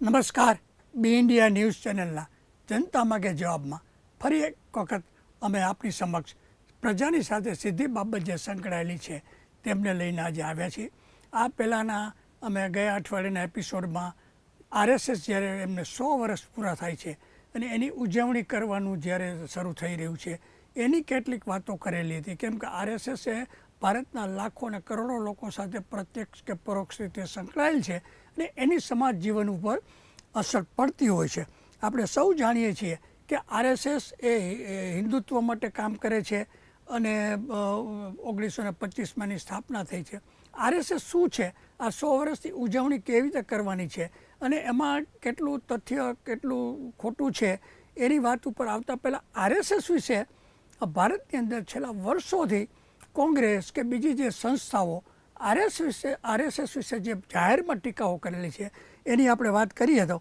નમસ્કાર. બી India news ચેનલના જનતા માગે જવાબમાં ફરી એક વખત અમે આપણી સમક્ષ પ્રજાની સાથે સીધી બાબત જે સંકળાયેલી છે તેમને લઈને આજે આવ્યા છીએ. આ પહેલાંના અમે ગયા અઠવાડિયાના એપિસોડમાં આરએસએસ જ્યારે એમને સો વર્ષ પૂરા થાય છે અને એની ઉજવણી કરવાનું જ્યારે શરૂ થઈ રહ્યું છે, એની કેટલીક વાતો કરેલી હતી. કેમ કે આરએસએસ એ ભારતના લાખો અને કરોડો લોકો સાથે પ્રત્યક્ષ કે પરોક્ષ રીતે સંકળાયેલ છે અને એની સમાજ જીવન ઉપર અસર પડતી હોય છે. આપણે સૌ જાણીએ છીએ કે આરએસએસ એ હિન્દુત્વ માટે કામ કરે છે અને ઓગણીસો ને પચીસમાંની સ્થાપના થઈ છે. આરએસએસ શું છે? આ સો વર્ષથી ઉજવણી કેવી રીતે કરવાની છે? અને એમાં કેટલું તથ્ય, કેટલું ખોટું છે? એની વાત ઉપર આવતા પહેલાં આરએસએસ વિશે ભારતની અંદર છેલ્લા વર્ષોથી કોંગ્રેસ કે બીજી જે સંસ્થાઓ આરએસ વિશે આરએસએસ વિશે જે જાહેરમાં ટીકાઓ કરેલી છે, એની આપણે વાત કરીએ તો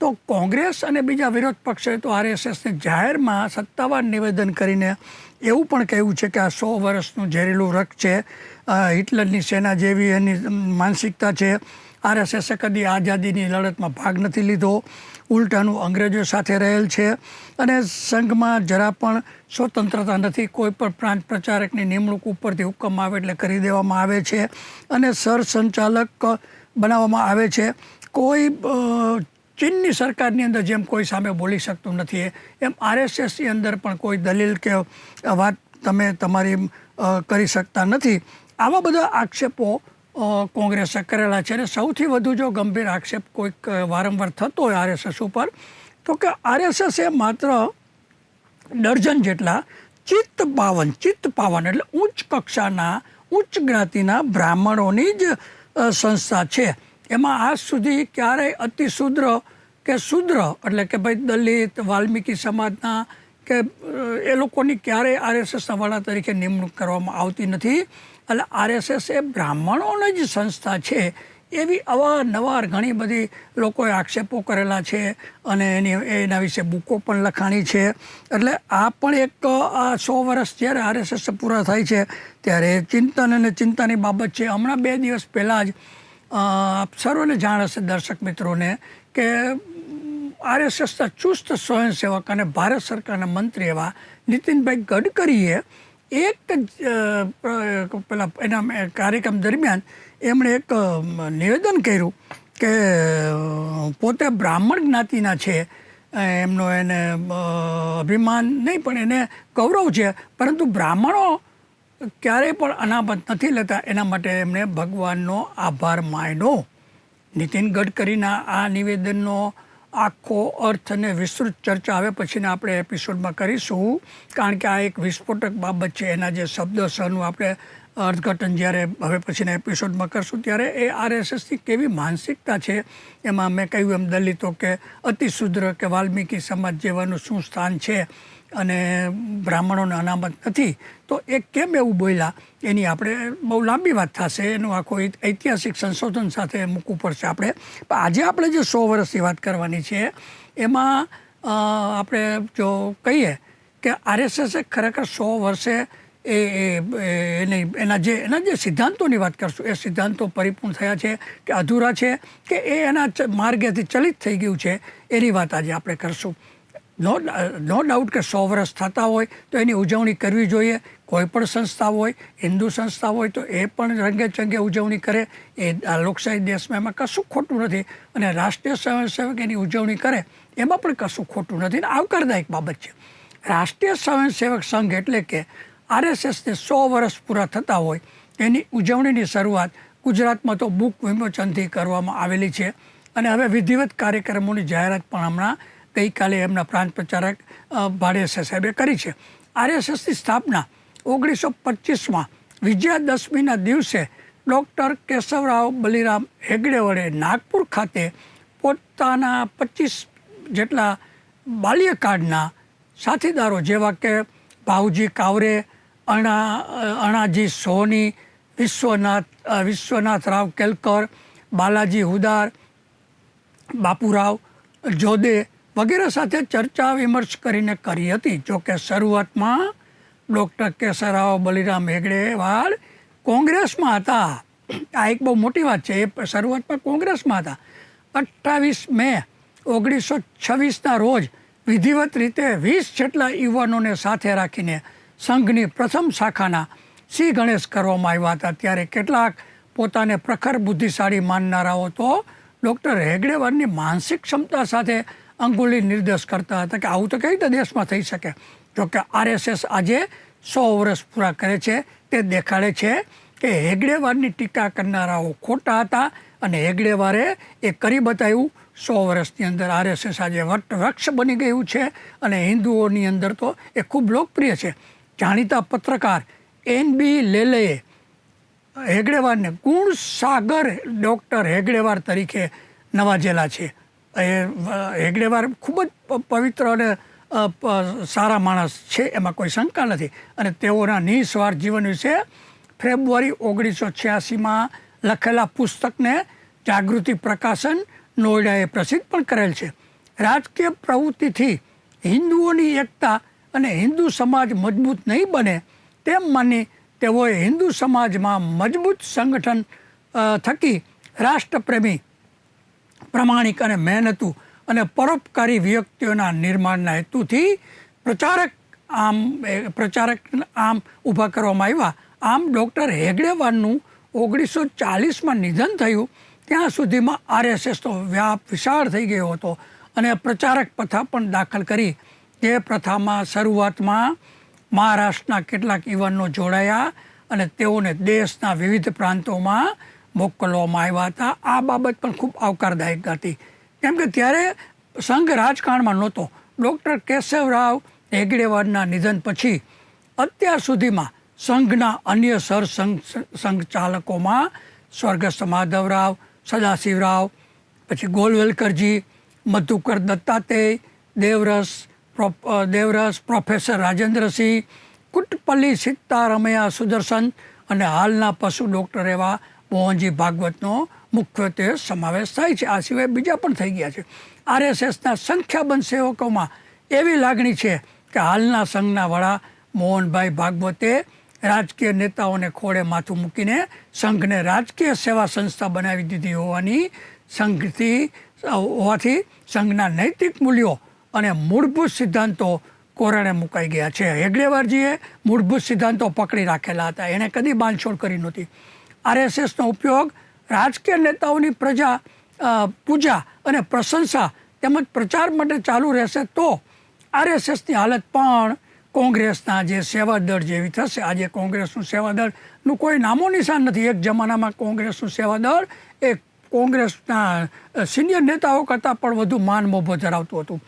તો કોંગ્રેસ અને બીજા વિરોધ પક્ષે તો આરએસએસને જાહેરમાં સત્તાવાર નિવેદન કરીને એવું પણ કહ્યું છે કે આ સો વર્ષનું ઝેરીલું રક્ત છે. હિટલરની સેના જેવી એની માનસિકતા છે. આરએસએસે કદી આઝાદીની લડતમાં ભાગ નથી લીધો. ઉલટાનું અંગ્રેજો સાથે રહેલ છે અને સંઘમાં જરા પણ સ્વતંત્રતા નથી. કોઈ પણ પ્રાંત પ્રચારકની નિમણૂક ઉપરથી હુકમ આવે એટલે કરી દેવામાં આવે છે અને સરસંચાલક બનાવવામાં આવે છે. કોઈ ચીનની સરકારની અંદર જેમ કોઈ સામે બોલી શકતું નથી. એમ આરએસએસની અંદર પણ કોઈ દલીલ કે વાત તમે તમારી કરી શકતા નથી. આવા બધા આક્ષેપો કોંગ્રેસે કરેલા છે અને સૌથી વધુ જો ગંભીર આક્ષેપ કોઈક વારંવાર થતો હોય આરએસએસ ઉપર, તો કે આરએસએસ એ માત્ર ડર્જન જેટલા ચિત્ત પાવન ચિત્ત પાવન એટલે ઉચ્ચ કક્ષાના, ઉચ્ચ જ્ઞાતિના બ્રાહ્મણોની જ સંસ્થા છે. એમાં આજ સુધી ક્યારેય અતિશુદ્ર કે શુદ્ર, એટલે કે ભાઈ દલિત, વાલ્મીકી સમાજના કે એ લોકોની ક્યારેય આરએસએસના વડા તરીકે નિમણૂક કરવામાં આવતી નથી. એટલે આરએસએસ એ બ્રાહ્મણોની જ સંસ્થા છે. એવી અવારનવાર ઘણી બધી લોકોએ આક્ષેપો કરેલા છે અને એની, એના વિશે બુકો પણ લખાણી છે. એટલે આ પણ એક આ સો વર્ષ જ્યારે આરએસએસ પૂરા થાય છે, ત્યારે ચિંતન અને ચિંતાની બાબત છે. હમણાં બે દિવસ પહેલાં જ આપ સર્વને જાણ હશે દર્શક મિત્રોને કે આરએસએસના ચુસ્ત સ્વયંસેવક અને ભારત સરકારના મંત્રી એવા નીતિનભાઈ ગડકરીએ એક પેલા એના કાર્યક્રમ દરમિયાન એમણે એક નિવેદન કર્યું કે પોતે બ્રાહ્મણ જ્ઞાતિના છે એમનો એને અભિમાન નહીં, પણ એને ગૌરવ છે, પરંતુ બ્રાહ્મણો ક્યારેય પણ અનામત નથી લેતા, એના માટે એમણે ભગવાનનો આભાર માન્યો. નીતિન ગડકરીના આ નિવેદનનો આખો અર્થ અને વિસ્તૃત ચર્ચા હવે પછીના આપણે એપિસોડમાં કરીશું. કારણ કે આ એક વિસ્ફોટક બાબત છે. એના જે શબ્દ સહનું આપણે અર્થઘટન જ્યારે હવે પછીના એપિસોડમાં કરશું, ત્યારે એ આરએસએસની કેવી માનસિકતા છે? એમાં મેં કહ્યું એમ દલિતો કે અતિશુદ્ર કે વાલ્મીકી સમાજ જેવાનું શું સ્થાન છે? અને બ્રાહ્મણોને અનામત નથી, તો એ કેમ એવું બોલ્યા? એની આપણે બહુ લાંબી વાત થશે, એનું આખો ઐતિહાસિક સંશોધન સાથે મૂકવું પડશે આપણે. પણ આજે આપણે જે સો વર્ષની વાત કરવાની છે, એમાં આપણે જો કહીએ કે આરએસએસ ખરેખર સો વર્ષે એ એની, એના જે એના જે સિદ્ધાંતોની વાત કરશું, એ સિદ્ધાંતો પરિપૂર્ણ થયા છે કે અધૂરા છે કે એ એના માર્ગેથી ચલિત થઈ ગયું છે, એની વાત આજે આપણે કરશું. નો નો ડાઉટ કે સો વર્ષ થતા હોય તો એની ઉજવણી કરવી જોઈએ. કોઈ પણ સંસ્થા હોય, હિન્દુ સંસ્થા હોય તો એ પણ રંગે ચંગે ઉજવણી કરે. એ આ લોકશાહી દેશમાં એમાં કશું ખોટું નથી. અને રાષ્ટ્રીય સ્વયંસેવક એની ઉજવણી કરે, એમાં પણ કશું ખોટું નથી. અને આવકારદાયક બાબત છે. રાષ્ટ્રીય સ્વયંસેવક સંઘ એટલે કે આરએસએસને સો વર્ષ પૂરા થતા હોય, એની ઉજવણીની શરૂઆત ગુજરાતમાં તો બુક વિમોચનથી કરવામાં આવેલી છે. અને હવે વિધિવત કાર્યક્રમોની જાહેરાત પણ હમણાં ગઈકાલે એમના પ્રાંત પ્રચારક અ, ભાડેસા સાહેબે કરી છે. આરએસએસની સ્થાપના ઓગણીસો પચીસમાં વિજયાદશમીના દિવસે ડૉક્ટર કેશવરાવ બલિરામ હેગડે વડે નાગપુર ખાતે પોતાના પચીસ જેટલા બાલ્યકાળના સાથીદારો જેવા કે ભાવજી કાવરે અણા અણાજી સોની વિશ્વનાથ વિશ્વનાથ રાવ કેલકર બાલાજી હુદાર બાપુરાવ જોદે વગેરે સાથે ચર્ચા વિમર્શ કરીને કરી હતી. જોકે શરૂઆતમાં ડૉક્ટર કેસરાવ બલિરામ હેગડેવાળ કોંગ્રેસમાં હતા. આ એક બહુ મોટી વાત છે. એ શરૂઆતમાં કોંગ્રેસમાં હતા. અઠ્ઠાવીસ મે ઓગણીસો છવ્વીસના રોજ વિધિવત રીતે વીસ જેટલા યુવાનોને સાથે રાખીને સંઘની પ્રથમ શાખાના શ્રી ગણેશ કરવામાં આવ્યા હતા. ત્યારે કેટલાક પોતાને પ્રખર બુદ્ધિશાળી માનનારાઓ તો ડૉક્ટર હેગડેવારની માનસિક ક્ષમતા સાથે અંગુલી નિર્દેશ કરતા હતા કે આવું તો કઈ રીતે દેશમાં થઈ શકે? જોકે આરએસએસ આજે સો વર્ષ પૂરા કરે છે, તે દેખાડે છે કે હેગડેવારની ટીકા કરનારાઓ ખોટા હતા અને હેગડેવારે એ કરી બતાવ્યું, સો વર્ષની અંદર આરએસએસ આજે વૃક્ષ બની ગયું છે અને હિન્દુઓની અંદર તો એ ખૂબ લોકપ્રિય છે. જાણીતા પત્રકાર એન બી લેલેએ હેગડેવારને ગુણસાગર ડૉક્ટર હેગડેવાર તરીકે નવાજેલા છે. એ હેગડેવાર ખૂબ જ પવિત્ર અને સારા માણસ છે, એમાં કોઈ શંકા નથી. અને તેઓના નિસ્વાર્થ જીવન વિશે ફેબ્રુઆરી ઓગણીસો છ્યાસીમાં લખેલા પુસ્તકને જાગૃતિ પ્રકાશન નોઈડાએ પ્રસિદ્ધ પણ કરેલ છે. રાજકીય પ્રવૃત્તિથી હિન્દુઓની એકતા અને હિન્દુ સમાજ મજબૂત નહીં બને તેમ માની તેઓએ હિન્દુ સમાજમાં મજબૂત સંગઠન થકી રાષ્ટ્રપ્રેમી પ્રમાણિક અને મહેનતુ અને પરોપકારી વ્યક્તિઓના નિર્માણના હેતુથી પ્રચારક આમ પ્રચારક આમ ઊભા કરવામાં આવ્યા. આમ ડૉક્ટર હેગડેવારનું ઓગણીસો ચાલીસમાં નિધન થયું. ત્યાં સુધીમાં આરએસએસનો વ્યાપ વિશાળ થઈ ગયો હતો અને પ્રચારક પ્રથા પણ દાખલ કરી. તે પ્રથામાં શરૂઆતમાં મહારાષ્ટ્રના કેટલાક યુવાનો જોડાયા અને તેઓને દેશના વિવિધ પ્રાંતોમાં મોકલવામાં આવ્યા હતા. આ બાબત પણ ખૂબ આવકારદાયક હતી. કેમ કે ત્યારે સંઘ રાજકારણમાં નહોતો. ડૉક્ટર કેશવરાવ હેગડેવારના નિધન પછી અત્યાર સુધીમાં સંઘના અન્ય સર સંઘ ચાલકોમાં સ્વર્ગસ્થ માધવરાવ, સદાશિવરાવ, પછી ગોલવેલકરજી, મધુકર દત્તાતેય દેવરસ દેવરસ પ્રોફેસર રાજેન્દ્રસિંહ, કુટપલ્લી સીતારમૈયા સુદર્શન અને હાલના પશુ ડૉક્ટર એવા મોહનજી ભાગવતનો મુખ્યત્વે સમાવેશ થાય છે. આ સિવાય બીજા પણ થઈ ગયા છે. આરએસએસના સંખ્યાબંધ સેવકોમાં એવી લાગણી છે કે હાલના સંઘના વડા મોહનભાઈ ભાગવતે રાજકીય નેતાઓને ખોળે માથું મૂકીને સંઘને રાજકીય સેવા સંસ્થા બનાવી દીધી હોવાની સંઘથી, હોવાથી સંઘના નૈતિક મૂલ્યો અને મૂળભૂત સિદ્ધાંતો કોરણે મુકાઈ ગયા છે. હેગડેવારજીએ મૂળભૂત સિદ્ધાંતો પકડી રાખેલા હતા. એણે કદી બાંધછોડ કરી નહોતી. આરએસએસનો ઉપયોગ રાજકીય નેતાઓની પ્રજા પૂજા અને પ્રશંસા તેમજ પ્રચાર માટે ચાલુ રહેશે તો આરએસએસની હાલત પણ કોંગ્રેસના જે સેવાદળ જેવી થશે. આજે કોંગ્રેસનું સેવાદળનું કોઈ નામો નિશાન નથી. એક જમાનામાં કોંગ્રેસનું સેવાદળ એ કોંગ્રેસના સિનિયર નેતાઓ કરતાં પણ વધુ માન મોભો ધરાવતું હતું.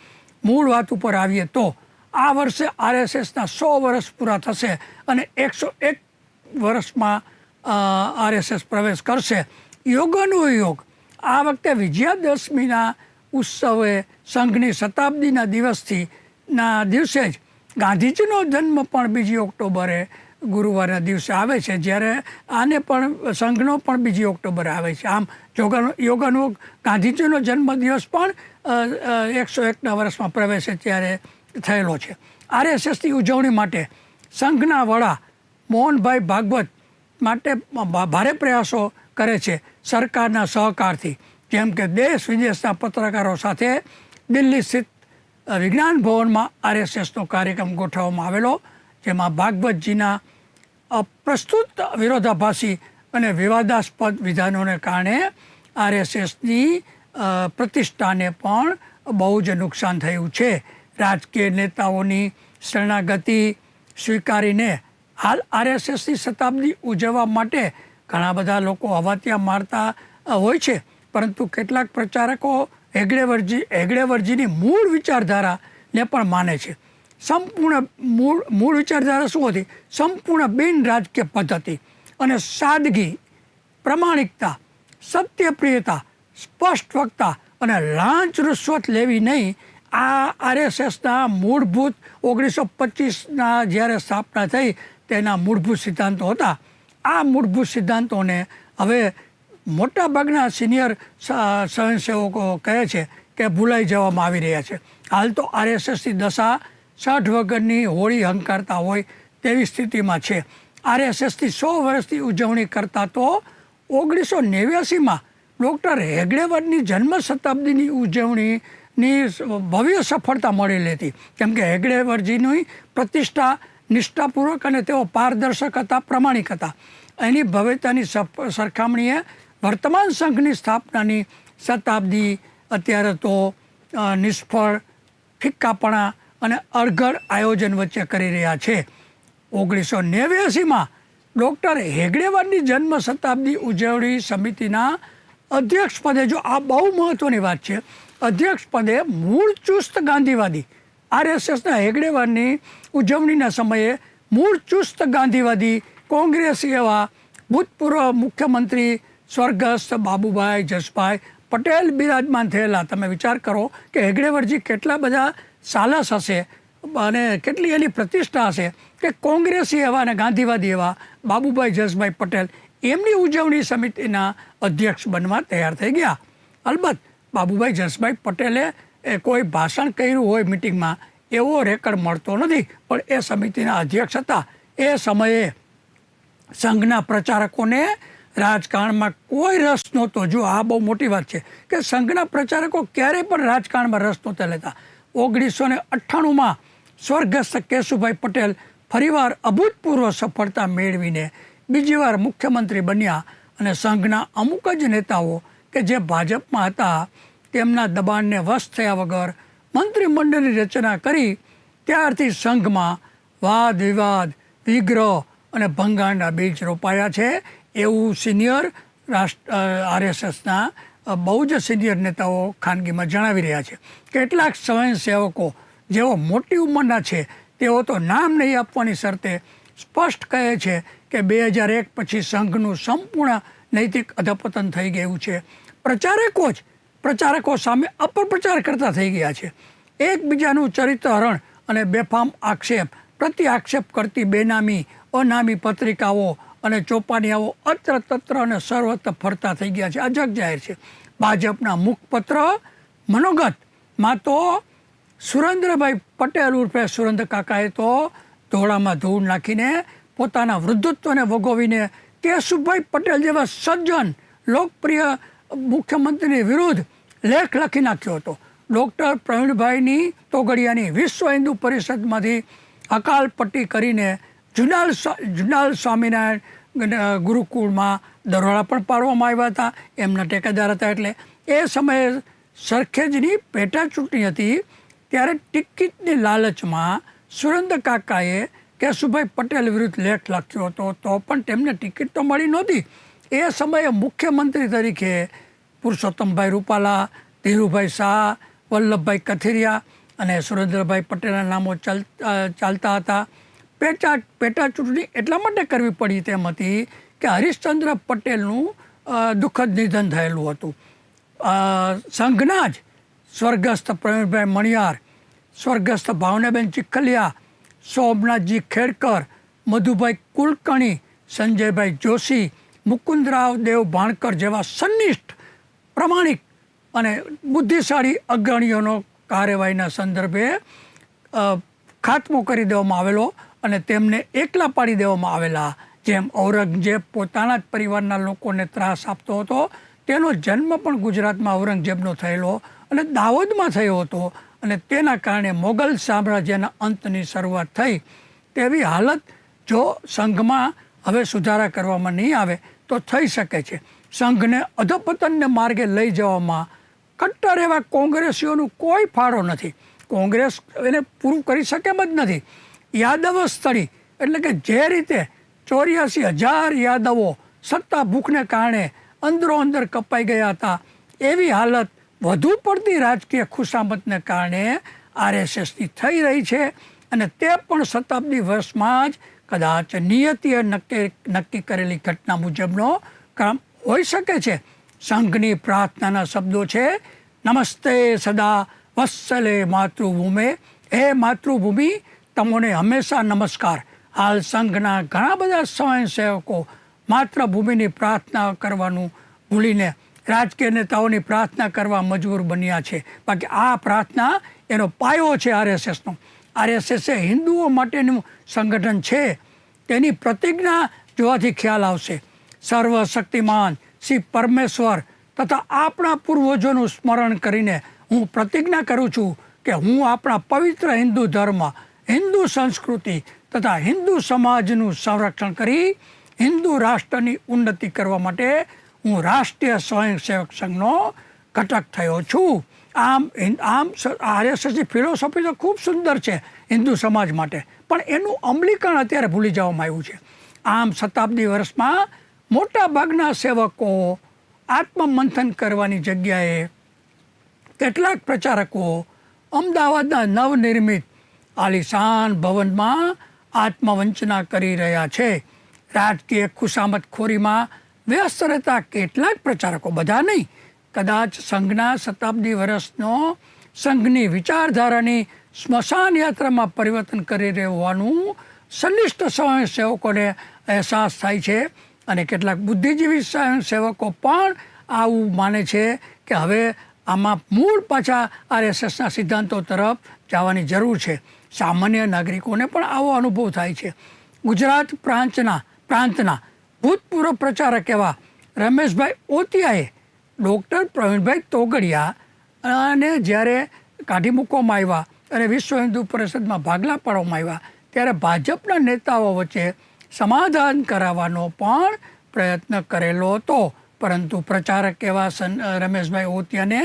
મૂળ વાત ઉપર આવીએ તો આ વર્ષે આરએસએસના સો વર્ષ પૂરા થશે અને એકસો એક વર્ષમાં આરએસએસ પ્રવેશ કરશે. યોગનો યોગ. આ વખતે વિજયાદશમીના ઉત્સવે સંઘની શતાબ્દીના દિવસથી ના દિવસે જ ગાંધીજીનો જન્મ પણ બીજી ઓક્ટોબરે ગુરુવારના દિવસે આવે છે. જ્યારે આને પણ સંઘનો પણ બીજી ઓક્ટોબરે આવે છે. આમ યોગાનો યોગાનો ગાંધીજીનો જન્મદિવસ પણ એકસો એકના વર્ષમાં પ્રવેશે ત્યારે થયેલો છે. આરએસએસની ઉજવણી માટે સંઘના વડા મોહનભાઈ ભાગવત માટે ભારે પ્રયાસો કરે છે સરકારના સહકારથી. જેમ કે દેશ વિદેશના પત્રકારો સાથે દિલ્હી સ્થિત વિજ્ઞાન ભવનમાં આરએસએસનો કાર્યક્રમ ગોઠવવામાં આવેલો, જેમાં ભાગવતજીના અપ્રસ્તુત વિરોધાભાસી અને વિવાદાસ્પદ વિધાનોને કારણે આરએસએસની પ્રતિષ્ઠાને પણ બહુ જ નુકસાન થયું છે. રાજકીય નેતાઓની શરણાગતિ સ્વીકારીને હાલ આરએસએસની શતાબ્દી ઉજવવા માટે ઘણા બધા લોકો હવાતિયા મારતા હોય છે. પરંતુ કેટલાક પ્રચારકો હેગડેવરજી, હેગડેવરજીની મૂળ વિચારધારાને પણ માને છે. સંપૂર્ણ મૂળ મૂળ વિચારધારા શું હતી? સંપૂર્ણ બિન રાજકીય પદ્ધતિ અને સાદગી, પ્રમાણિકતા, સત્યપ્રિયતા સ્પષ્ટ વક્તા અને લાંચ રૂશ્વત લેવી નહીં, આ આરએસએસના મૂળભૂત ઓગણીસો પચીસના જ્યારે સ્થાપના થઈ તેના મૂળભૂત સિદ્ધાંતો હતા. આ મૂળભૂત સિદ્ધાંતોને હવે મોટાભાગના સિનિયર સ્વયંસેવકો કહે છે કે ભૂલાઈ જવામાં આવી રહ્યા છે. હાલ તો આરએસએસની દશા સઠ વગરની હોળી હંકારતા હોય તેવી સ્થિતિમાં છે. આરએસએસની સો વર્ષની ઉજવણી કરતાં તો ઓગણીસો નેવ્યાસીમાં ડૉક્ટર હેગડેવરની જન્મ શતાબ્દીની ઉજવણીની ભવ્ય સફળતા મળેલી હતી. કેમ કે હેગડેવરજીની પ્રતિષ્ઠા નિષ્ઠાપૂર્વક અને તેઓ પારદર્શક હતા, પ્રમાણિક હતા. એની ભવ્યતાની સરખામણીએ વર્તમાન સંઘની સ્થાપનાની શતાબ્દી, અત્યારે તો નિષ્ફળ, ફિક્કાપણા અને અળઘડ આયોજન વચ્ચે કરી રહ્યા છે. ઓગણીસો નેવ્યાસીમાં ડૉક્ટર હેગડેવારની જન્મ શતાબ્દી ઉજવણી સમિતિના અધ્યક્ષ પદે, જો આ બહુ મહત્ત્વની વાત છે, અધ્યક્ષ પદે મૂળ ચુસ્ત ગાંધીવાદી, આરએસએસના હેગડેવારની ઉજવણીના સમયે મૂળ ચુસ્ત ગાંધીવાદી કોંગ્રેસી એવા ભૂતપૂર્વ મુખ્યમંત્રી સ્વર્ગસ્થ બાબુભાઈ જસભાઈ પટેલ બિરાજમાન થયેલા. તમે વિચાર કરો કે હેગડેવરજી કેટલા બધા સાલસ હશે અને કેટલી એની પ્રતિષ્ઠા હશે કે કોંગ્રેસી એવા અને ગાંધીવાદી એવા બાબુભાઈ જસભાઈ પટેલ એમની ઉજવણી સમિતિના અધ્યક્ષ બનવા તૈયાર થઈ ગયા. અલબત્ત બાબુભાઈ જસભાઈ પટેલે કોઈ ભાષણ કર્યું હોય મિટિંગમાં એવો રેકર્ડ મળતો નથી. પણ એ સમિતિના અધ્યક્ષ હતા. એ સમયે સંઘના પ્રચારકોને રાજકારણમાં કોઈ રસ નહોતો. જો આ બહુ મોટી વાત છે કે સંઘના પ્રચારકો ક્યારેય પણ રાજકારણમાં રસ નહોતા લેતા. ઓગણીસો ને અઠ્ઠાણુંમાં સ્વર્ગસ્થ કેશુભાઈ પટેલ ફરીવાર અભૂતપૂર્વ સફળતા મેળવીને બીજી વાર મુખ્યમંત્રી બન્યા અને સંઘના અમુક જ નેતાઓ કે જે ભાજપમાં હતા તેમના દબાણને વશ થયા વગર મંત્રીમંડળની રચના કરી ત્યારથી સંઘમાં વાદ, વિવાદ, વિગ્રહ અને ભંગાણના બીજ રોપાયા છે. એવું સિનિયર રાષ્ટ્ર આરએસએસના બહુ જ સિનિયર નેતાઓ ખાનગીમાં જણાવી રહ્યા છે. કેટલાક સ્વયંસેવકો જેઓ મોટી ઉંમરના છે, તેઓ તો નામ નહીં આપવાની શરતે સ્પષ્ટ કહે છે કે બે હજાર એક પછી સંઘનું સંપૂર્ણ નૈતિક અધપતન થઈ ગયું છે. પ્રચારકો જ પ્રચારકો સામે અપપ્રચાર કરતા થઈ ગયા છે. એકબીજાનું ચરિત્રહરણ અને બેફામ આક્ષેપ પ્રતિ આક્ષેપ કરતી બેનામી, અનામી પત્રિકાઓ અને ચોપાનિયાઓ અત્ર તત્ર અને સર્વત્ર ફરતા થઈ ગયા છે. આ જગ જાહેર છે. ભાજપના મુખપત્ર મનોગતમાં તો સુરેન્દ્રભાઈ પટેલ ઉર્ફે સુરેન્દ્ર કાકાએ તો ધોળામાં ધૂળ નાખીને પોતાના વૃદ્ધત્વને વગોવીને કેશુભાઈ પટેલ જેવા સજ્જન, લોકપ્રિય મુખ્યમંત્રીની વિરુદ્ધ લેખ લખી નાખ્યો હતો. ડૉક્ટર પ્રવીણભાઈની તોગડિયાની વિશ્વ હિન્દુ પરિષદમાંથી અકાલપટ્ટી કરીને જુનાલ જુનાલ સ્વામિનારાયણ ગુરુકુળમાં દરોડા પણ પાડવામાં આવ્યા હતા. એમના ટેકેદાર હતા એટલે એ સમયે સરખેજની પેટા ચૂંટણી હતી ત્યારે ટિકિટની લાલચમાં સુરેન્દ્ર કાકાએ કેશુભાઈ પટેલ વિરુદ્ધ લેખ લખ્યો હતો, તો પણ તેમને ટિકિટ તો મળી નહોતી. એ સમયે મુખ્યમંત્રી તરીકે પુરુષોત્તમભાઈ રૂપાલા, ધીરુભાઈ શાહ, વલ્લભભાઈ કથિરિયા અને સુરેન્દ્રભાઈ પટેલના નામો ચાલ ચાલતા હતા. પેટા પેટા ચૂંટણી એટલા માટે કરવી પડી તેમ હતી કે હરિશ્ચંદ્ર પટેલનું દુઃખદ નિધન થયેલું હતું. સંઘના જ સ્વર્ગસ્થ પ્રવીણભાઈ મણિયાર, સ્વર્ગસ્થ ભાવનાબેન ચિખલિયા સોમનાથજી ખેડકર, મધુભાઈ કુલકર્ણી, સંજયભાઈ જોશી, મુકુંદરાવ દેવ ભાણકર જેવા સંનિષ્ઠ પ્રમાણિક અને બુદ્ધિશાળી અગ્રણીઓનો કાર્યવાહીના સંદર્ભે ખાતમો કરી દેવામાં આવેલો અને તેમને એકલા પાડી દેવામાં આવેલા, જેમ ઔરંગઝેબ પોતાના જ પરિવારના લોકોને ત્રાસ આપતો હતો, તેનો જન્મ પણ ગુજરાતમાં ઔરંગઝેબનો થયેલો અને દાહોદમાં થયો હતો અને તેના કારણે મોગલ સામ્રાજ્યના અંતની શરૂઆત થઈ. તેવી હાલત જો સંઘમાં હવે સુધારા કરવામાં નહીં આવે, તો થઈ શકે છે. સંઘને અધપતનને માર્ગે લઈ જવામાં કટ્ટર એવા કોંગ્રેસીઓનું કોઈ ફાળો નથી. કોંગ્રેસ એને પૂરું કરી શકે જ નથી. યાદવ સ્થળી એટલે કે જે રીતે ચોર્યાસી હજાર યાદવો સત્તા ભૂખને કારણે અંદરો અંદર કપાઈ ગયા હતા, એવી હાલત વધુ પડતી રાજકીય ખુશામતને કારણે આરએસએસની થઈ રહી છે અને તે પણ શતાબ્દી વર્ષમાં જ કદાચ નિયતિએ નક્કી નક્કી કરેલી ઘટના મુજબનો કામ હોઈ શકે છે. સંઘની પ્રાર્થનાના શબ્દો છે, નમસ્તે સદા વત્સલે માતૃભૂમે. હે માતૃભૂમિ, તમોને હંમેશા નમસ્કાર. હાલ સંઘના ઘણા બધા સ્વયંસેવકો માતૃભૂમિની પ્રાર્થના કરવાનું ભૂલીને રાજકીય નેતાઓની પ્રાર્થના કરવા મજબૂર બન્યા છે. બાકી આ પ્રાર્થના એનો પાયો છે આરએસએસનો. આરએસએસ એ હિન્દુઓ માટેનું સંગઠન છે. તેની પ્રતિજ્ઞા જોવાથી ખ્યાલ આવશે. સર્વશક્તિમાન શ્રી પરમેશ્વર તથા આપણા પૂર્વજોનું સ્મરણ કરીને હું પ્રતિજ્ઞા કરું છું કે હું આપણા પવિત્ર હિન્દુ ધર્મ, હિન્દુ સંસ્કૃતિ તથા હિન્દુ સમાજનું સંરક્ષણ કરી હિન્દુ રાષ્ટ્રની ઉન્નતિ કરવા માટે હું રાષ્ટ્રીય સ્વયંસેવક સંઘનો ઘટક થયો છું. આમ આમ આરએસએસની ફિલોસોફી તો ખૂબ સુંદર છે હિન્દુ સમાજ માટે. પણ એનું અમલીકરણ અત્યારે ભૂલી જવામાં આવ્યું છે. આમ, શતાબ્દી વર્ષમાં મોટા ભાગના સેવકો આત્મમંથન કરવાની જગ્યાએ કેટલાક પ્રચારકો અમદાવાદના નવનિર્મિત આલિશાન ભવનમાં આત્મવંચના કરી રહ્યા છે. રાજકીય ખુશામતખોરીમાં વ્યસ્ત રહેતા કેટલાક પ્રચારકો બધા નહીં, કદાચ સંઘના શતાબ્દી વર્ષનો સંઘની વિચારધારાની સ્મશાન યાત્રામાં પરિવર્તન કરી રહ્યું હોવાનું સંનિષ્ઠ સ્વયંસેવકોને અહેસાસ થાય છે. અને કેટલાક બુદ્ધિજીવી સ્વયંસેવકો પણ આવું માને છે કે હવે આમાં મૂળ પાછા આરએસએસના સિદ્ધાંતો તરફ જવાની જરૂર છે. સામાન્ય નાગરિકોને પણ આવો અનુભવ થાય છે. ગુજરાત પ્રાંતના પ્રાંતના ભૂતપૂર્વ પ્રચારક એવા રમેશભાઈ ઓતિયાએ ડૉક્ટર પ્રવીણભાઈ તોગડિયા અને જ્યારે કાઢી મૂકવામાં આવ્યા અને વિશ્વ હિન્દુ પરિષદમાં ભાગલા પાડવામાં આવ્યા, ત્યારે ભાજપના નેતાઓ વચ્ચે સમાધાન કરાવવાનો પણ પ્રયત્ન કરેલો હતો. પરંતુ પ્રચારક એવા સન રમેશભાઈ ઓતિયાને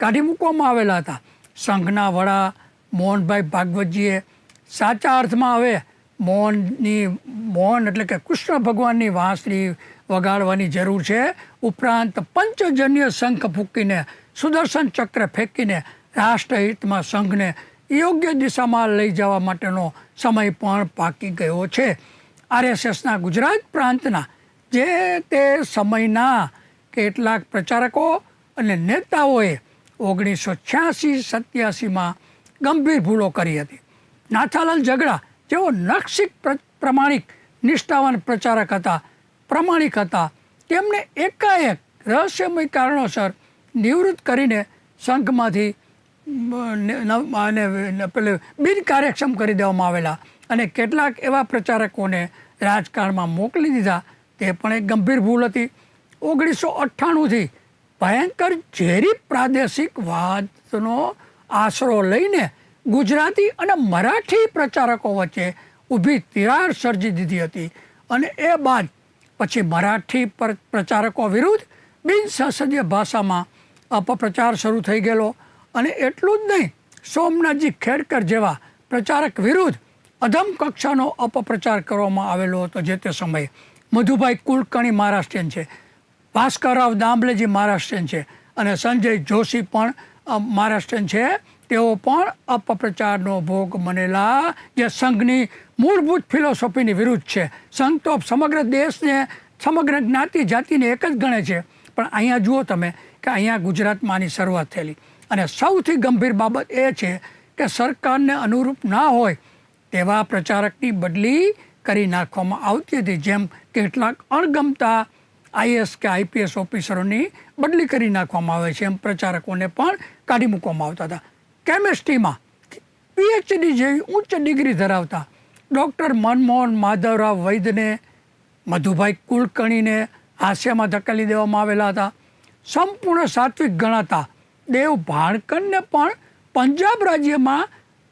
કાઢી મૂકવામાં આવેલા હતા. સંઘના વડા મોહનભાઈ ભાગવતજીએ સાચા અર્થમાં હવે મોહનની મોહન એટલે કે કૃષ્ણ ભગવાનની વાંસળી વગાડવાની જરૂર છે. ઉપરાંત પંચજન્ય શંખ ફૂંકીને, સુદર્શન ચક્ર ફેંકીને, રાષ્ટ્રહિતમાં સંઘને યોગ્ય દિશામાં લઈ જવા માટેનો સમય પણ પાકી ગયો છે. આરએસએસના ગુજરાત પ્રાંતના જે તે સમયના કેટલાક પ્રચારકો અને નેતાઓએ ઓગણીસો છ્યાસી સત્યાસીમાં ગંભીર ભૂલો કરી હતી. નાથાલાલ ઝઘડા, જેઓ નક્ષિક પ્ર- પ્રમાણિક નિષ્ઠાવાન પ્રચારક હતા, પ્રમાણિક હતા, તેમને એકાએક રહસ્યમય કારણોસર નિવૃત્ત કરીને સંઘમાંથી પેલું પેલે બિનકાર્યક્ષમ કરી દેવામાં આવેલા અને કેટલાક એવા પ્રચારકોને રાજકારણમાં મોકલી દીધા, તે પણ એક ગંભીર ભૂલ હતી. ઓગણીસો અઠ્ઠાણુંથી ભયંકર ઝેરી પ્રાદેશિક વાદનો આશરો લઈને ગુજરાતી અને મરાઠી પ્રચારકો વચ્ચે ઊભી તિરાડ સર્જી દીધી હતી. અને એ બાદ પછી મરાઠી પર પ્રચારકો વિરુદ્ધ બિનસંસદીય ભાષામાં અપપ્રચાર શરૂ થઈ ગયેલો. અને એટલું જ નહીં, સોમનાથજી ખેડકર જેવા પ્રચારક વિરુદ્ધ અધમ કક્ષાનો અપપ્રચાર કરવામાં આવેલો હતો જે તે સમયે. મધુભાઈ કુલકર્ણી મહારાષ્ટ્રીયન છે. ભાસ્કરરાવ દાંબલેજી મહારાષ્ટ્રીયન છે. અને સંજય જોશી પણ મહારાષ્ટ્રીયન છે. તેઓ પણ અપપ્રચારનો ભોગ બનેલા જે સંઘની મૂળભૂત ફિલોસોફીની વિરુદ્ધ છે. સંઘ તો સમગ્ર દેશને, સમગ્ર જ્ઞાતિ, જાતિને એક જ ગણે છે. પણ અહીંયા જુઓ તમે કે અહીંયા ગુજરાતમાં આની શરૂઆત થયેલી. અને સૌથી ગંભીર બાબત એ છે કે સરકારને અનુરૂપ ના હોય તેવા પ્રચારકની બદલી કરી નાખવામાં આવતી હતી, જેમ કેટલાક અણગમતા આઈએસ કે આઈપીએસ ઓફિસરોની બદલી કરી નાખવામાં આવે છે, એમ પ્રચારકોને પણ કાઢી મૂકવામાં આવતા હતા. કેમેસ્ટ્રીમાં પીએચડી જેવી ઉચ્ચ ડિગ્રી ધરાવતા ડૉક્ટર મનમોહન માધવરાવ વૈદ્યને મધુભાઈ કુલકર્ણીને હાસ્યમાં ધકેલી દેવામાં આવેલા હતા. સંપૂર્ણ સાત્વિક ગણાતા દેવ ભાણકરને પણ પંજાબ રાજ્યમાં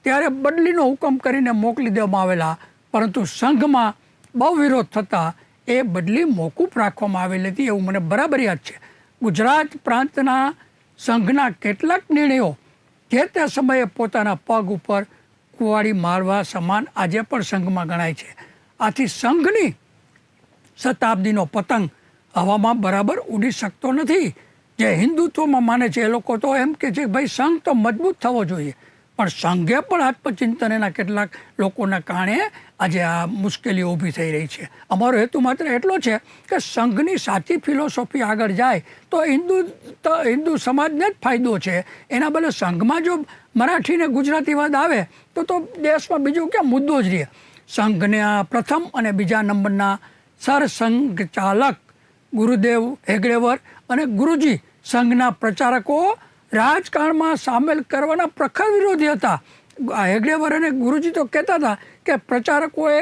ત્યારે બદલીનો હુકમ કરીને મોકલી દેવામાં આવેલા. પરંતુ સંઘમાં બહુ વિરોધ થતાં એ બદલી મોકૂફ રાખવામાં આવેલી હતી એવું મને બરાબર યાદ છે. ગુજરાત પ્રાંતના સંઘના કેટલાક નિર્ણયો જે તે સમયે પોતાના પગ ઉપર કુવાડી મારવા સમાન આજે પણ સંઘમાં ગણાય છે. આથી સંઘની શતાબ્દીનો પતંગ હવામાં બરાબર ઉડી શકતો નથી. જે હિન્દુત્વમાં માને છે એ લોકો તો એમ કે છે ભાઈ સંઘ તો મજબૂત થવો જોઈએ. પણ સંઘે પણ આત્મચિંતન એના કેટલાક લોકોના કારણે આજે આ મુશ્કેલીઓ ઊભી થઈ રહી છે. અમારો હેતુ માત્ર એટલો છે કે સંઘની સાચી ફિલોસોફી આગળ જાય તો હિન્દુ તો, હિન્દુ સમાજને જ ફાયદો છે. એના બદલે સંઘમાં જો મરાઠી ને ગુજરાતીવાદ આવે તો તો દેશમાં બીજું ક્યાં મુદ્દો જ રહે? સંઘને આ પ્રથમ અને બીજા નંબરના સરસંઘ ચાલક ગુરુદેવ હેગડેવર અને ગુરુજી સંઘના પ્રચારકો રાજકારણમાં સામેલ કરવાના પ્રખર વિરોધી હતા. હેગડેવર અને ગુરુજી તો કહેતા હતા કે પ્રચારકોએ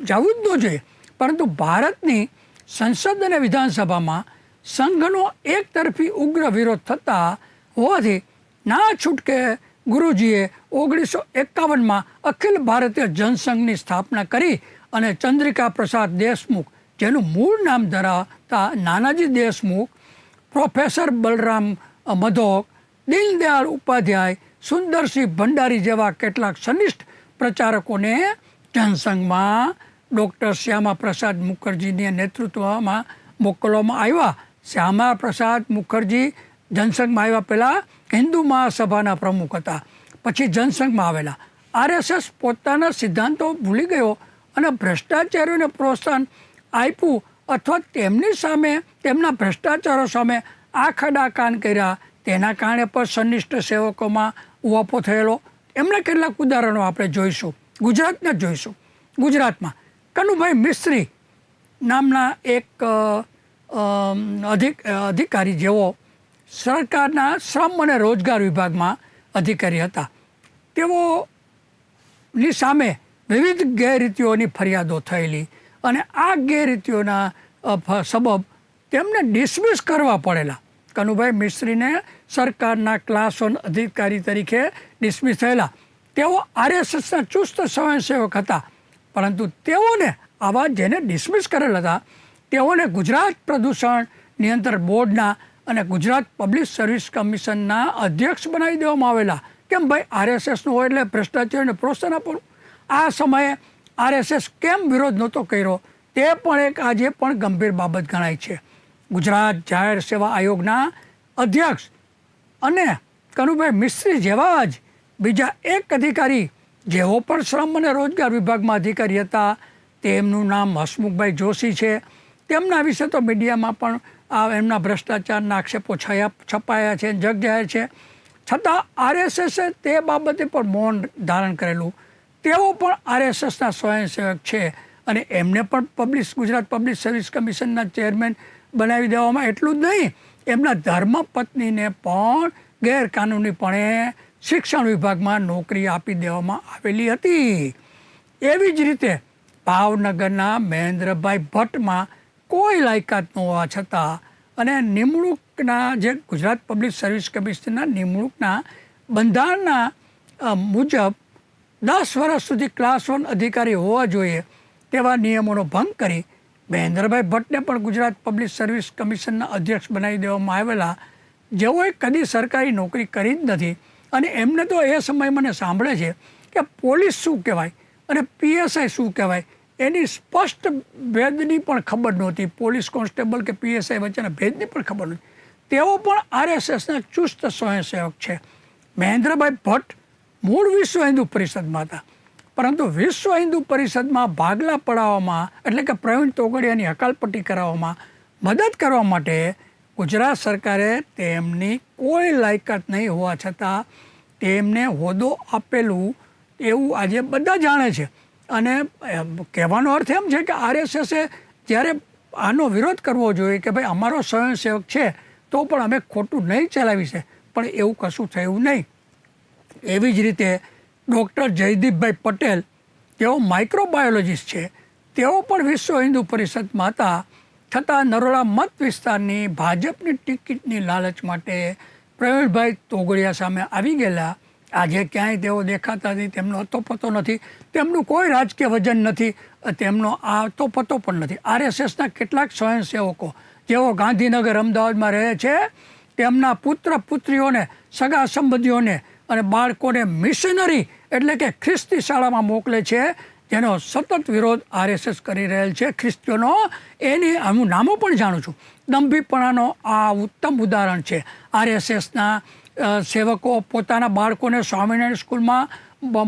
જવું જ ન જોઈએ. પરંતુ ભારતની સંસદ અને વિધાનસભામાં સંઘનો એક તરફી ઉગ્ર વિરોધ થતા હોવાથી ના છૂટકે ગુરુજીએ ઓગણીસો એકાવનમાં અખિલ ભારતીય જનસંઘની સ્થાપના કરી અને ચંદ્રિકા પ્રસાદ દેશમુખ, જેનું મૂળ નામ ધરાવતા નાનાજી દેશમુખ, પ્રોફેસર બલરામ મધોક દીનદયાળ ઉપાધ્યાય, સુંદરસિંહ ભંડારી જેવા કેટલાક સનિષ્ઠ પ્રચારકોને જનસંઘમાં ડૉક્ટર શ્યામા પ્રસાદ મુખર્જીને નેતૃત્વમાં મોકલવામાં આવ્યા. શ્યામા પ્રસાદ મુખર્જી જનસંઘમાં આવ્યા પહેલાં હિન્દુ મહાસભાના પ્રમુખ હતા, પછી જનસંઘમાં આવેલા. આરએસએસ પોતાના સિદ્ધાંતો ભૂલી ગયો અને ભ્રષ્ટાચારીઓને પ્રોત્સાહન આપ્યું અથવા તેમની સામે તેમના ભ્રષ્ટાચારો સામે આખડા કાન કર્યા. તેના કારણે પણ સંનિષ્ઠ સેવકોમાં ઉવાપો થયેલો. એમના કેટલાક ઉદાહરણો આપણે જોઈશું. ગુજરાતના જ જોઈશું. ગુજરાતમાં કનુભાઈ મિસ્ત્રી નામના એક અધિક, અધિકારી જેઓ સરકારના શ્રમ અને રોજગાર વિભાગમાં અધિકારી હતા. તેઓની સામે વિવિધ ગેરરીતિઓની ફરિયાદો થયેલી અને આ ગેરરીતિઓના સબબ તેમને ડિસમિસ કરવા પડેલા. કનુભાઈ મિશ્રીને સરકારના ક્લાસ વન અધિકારી તરીકે ડિસમિસ થયેલા. તેઓ આરએસએસના ચુસ્ત સ્વયંસેવક હતા, પરંતુ તેઓને આવા જેને ડિસમિસ કરેલ હતા, તેઓને ગુજરાત પ્રદૂષણ નિયંત્રણ બોર્ડના અને ગુજરાત પબ્લિક સર્વિસ કમિશનના અધ્યક્ષ બનાવી દેવામાં આવેલા. કેમ ભાઈ? આરએસએસનું હોય એટલે ભ્રષ્ટાચારને પ્રોત્સાહન આપવું આ સમયે આરએસએસ કેમ વિરોધ નહોતો કર્યો, તે પણ એક આજે પણ ગંભીર બાબત ગણાય છે. ગુજરાત જાહેર સેવા આયોગના અધ્યક્ષ અને કનુભાઈ મિસ્ત્રી જેવા જ બીજા એક અધિકારી જેઓ પણ શ્રમ અને રોજગાર વિભાગમાં અધિકારી હતા. તેમનું નામ હસમુખભાઈ જોશી છે. તેમના વિશે તો મીડિયામાં પણ આ એમના ભ્રષ્ટાચારના આક્ષેપો છયા છપાયા છે જગ જાહેર છે. છતાં આરએસએસે તે બાબતે પણ મૌન ધારણ કરેલું. તેઓ પણ આરએસએસના સ્વયંસેવક છે અને એમને પણ પબ્લિક ગુજરાત પબ્લિક સર્વિસ કમિશનના ચેરમેન બનાવી દેવામાં એટલું જ નહીં, એમના ધર્મપત્નીને પણ ગેરકાનૂનીપણે શિક્ષણ વિભાગમાં નોકરી આપી દેવામાં આવેલી હતી. એવી જ રીતે ભાવનગરના મહેન્દ્રભાઈ ભટ્ટમાં કોઈ લાયકાત ન હોવા છતાં અને નિમણૂકના જે ગુજરાત પબ્લિક સર્વિસ કમિશનના નિમણૂકના બંધારણના મુજબ દસ વર્ષ સુધી ક્લાસ વન અધિકારી હોવા જોઈએ તેવા નિયમોનો ભંગ કરી મહેન્દ્રભાઈ ભટ્ટને પણ ગુજરાત પબ્લિક સર્વિસ કમિશનના અધ્યક્ષ બનાવી દેવામાં આવેલા. જેઓએ કદી સરકારી નોકરી કરી જ નથી. અને એમને તો એ સમય મને સાંભળે છે કે પોલીસ શું કહેવાય અને પીએસઆઈ શું કહેવાય એની સ્પષ્ટ ભેદની પણ ખબર નહોતી. પોલીસ કોન્સ્ટેબલ કે પીએસઆઈ વચ્ચેના ભેદની પણ ખબર નહોતી. તેઓ પણ આરએસએસના ચુસ્ત સ્વયંસેવક છે. મહેન્દ્રભાઈ ભટ્ટ મૂળ વિશ્વ હિન્દુ પરિષદમાં હતા. પરંતુ વિશ્વ હિન્દુ પરિષદમાં ભાગલા પડાવવામાં, એટલે કે પ્રવીણ તોગડિયાની હકાલપટ્ટી કરાવવામાં મદદ કરવા માટે ગુજરાત સરકારે તેમની કોઈ લાયકાત નહીં હોવા છતાં તેમને હોદ્દો આપેલું એવું આજે બધા જાણે છે. અને કહેવાનો અર્થ એમ છે કે આરએસએસે જ્યારે આનો વિરોધ કરવો જોઈએ કે ભાઈ અમારો સ્વયંસેવક છે, તો પણ અમે ખોટું નહીં ચલાવી છે, પણ એવું કશું થયું નહીં. એવી જ રીતે ડૉક્ટર જયદીપભાઈ પટેલ, તેઓ માઇક્રોબાયોલોજીસ્ટ છે. તેઓ પણ વિશ્વ હિન્દુ પરિષદમાં હતા છતાં નરોડા મત વિસ્તારની ભાજપની ટિકિટની લાલચ માટે પ્રવીણભાઈ તોગડિયા સામે આવી ગયેલા. આજે ક્યાંય તેઓ દેખાતા નથી, તેમનો અતોપતો નથી, તેમનું કોઈ રાજકીય વજન નથી, તેમનો આ અતોપતો પણ નથી. આરએસએસના કેટલાક સ્વયંસેવકો, જેઓ ગાંધીનગર અમદાવાદમાં રહે છે, તેમના પુત્ર પુત્રીઓને, સગા સંબંધીઓને અને બાળકોને મિશનરી એટલે કે ખ્રિસ્તી શાળામાં મોકલે છે, જેનો સતત વિરોધ આરએસએસ કરી રહેલ છે. ખ્રિસ્તીઓનો એની હું નામો પણ જાણું છું. દંભીપણાનો આ ઉત્તમ ઉદાહરણ છે. આરએસએસના સેવકો પોતાના બાળકોને સ્વામિનારાયણ સ્કૂલમાં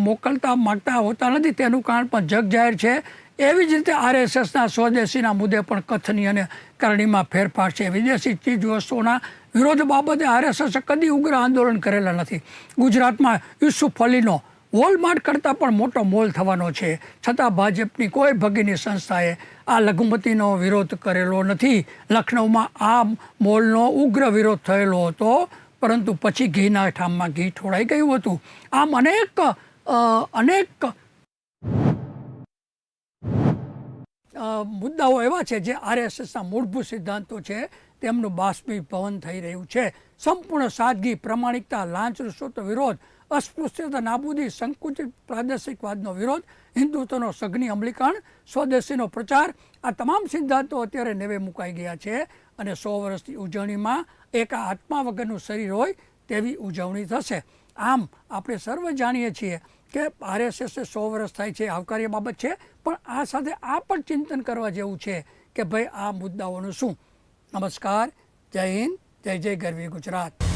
મોકલતા માગતા હોતા નથી. તેનું કારણ પણ જગ જાહેર છે. એવી જ રીતે આરએસએસના સ્વદેશીના મુદ્દે પણ કથની અને કરણીમાં ફેરફાર છે. વિદેશી ચીજવસ્તુઓના વિરોધ બાબતે આરએસએસે કદી ઉગ્ર આંદોલન કરેલા નથી. ગુજરાતમાં યુસુફ અલીનો વોલમાર્ટ કરતાં પણ મોટો મોલ થવાનો છે. છતાં ભાજપની કોઈ ભગીની સંસ્થાએ આ લઘુમતીનો વિરોધ કરેલો નથી. લખનૌમાં આ મોલનો ઉગ્ર વિરોધ થયેલો હતો, પરંતુ પછી ઘીના ઠામમાં ઘી ઠોળાઈ ગયું હતું. આમ અનેક અનેક મુદ્દાઓ એવા છે જે આરએસએસના મૂળભૂત સિદ્ધાંતો છે, તેમનું બાષ્પીભવન થઈ રહ્યું છે. સંપૂર્ણ સાદગી, પ્રમાણિકતા, લાંચ રૂશ્વત વિરોધ અસ્પૃશ્યતા નાબૂદી સંકુચિત પ્રાદેશિકવાદનો વિરોધ, હિન્દુત્વનો સઘની અમલીકરણ, સ્વદેશીનો પ્રચાર, આ તમામ સિદ્ધાંતો અત્યારે નેવે મુકાઈ ગયા છે અને સો વર્ષની ઉજવણીમાં એક આત્મા વગરનું શરીર હોય તેવી ઉજવણી થશે. આમ આપણે સર્વ જાણીએ છીએ કે આરએસએસ સો વર્ષ થાય છે આવકાર્ય બાબત છે, પણ આ સાથે આ પણ ચિંતન કરવા જેવું છે કે ભાઈ આ મુદ્દાઓનું શું? નમસ્કાર, જય હિન્દ, જય જય ગરવી ગુજરાત.